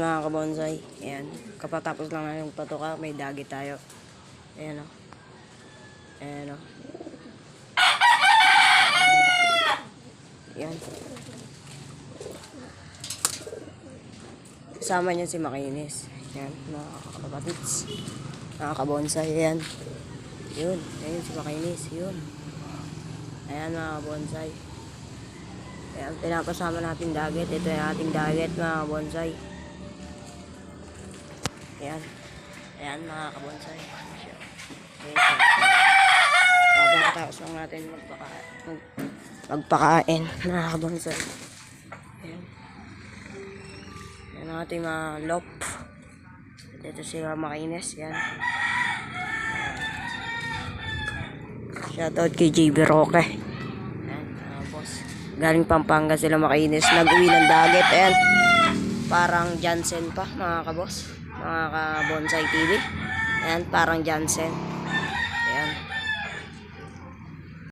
mga kabonsay. Ayan. Kapatapos lang na yung patuka, may dagi tayo. Ayan o. Ayan o. Ayan. Kasama niya si Makinis. Ayan, mga kapatids. Mga kabonsay, ayan. Yun, ayan si Makinis, yun. Ayan mga kabonsay. Ayan, pinapasama natin dagat. Ito yung ating dagat mga bonsai. Ayan. Ayan mga kabonsai. Ayan. Babakataos lang natin magpaka, mag, magpakain mga kabonsai. Ayan. Ayan ang mga lop. Dito sila makinis. Ayan. Shoutout kay JB Roque. Boss. Galing Pampanga sila makinis. Nag-uwi ng dagat. Ayan. Parang Jansen pa, mga kabos. Mga ka-bonsai TV. Ayan, parang Jansen.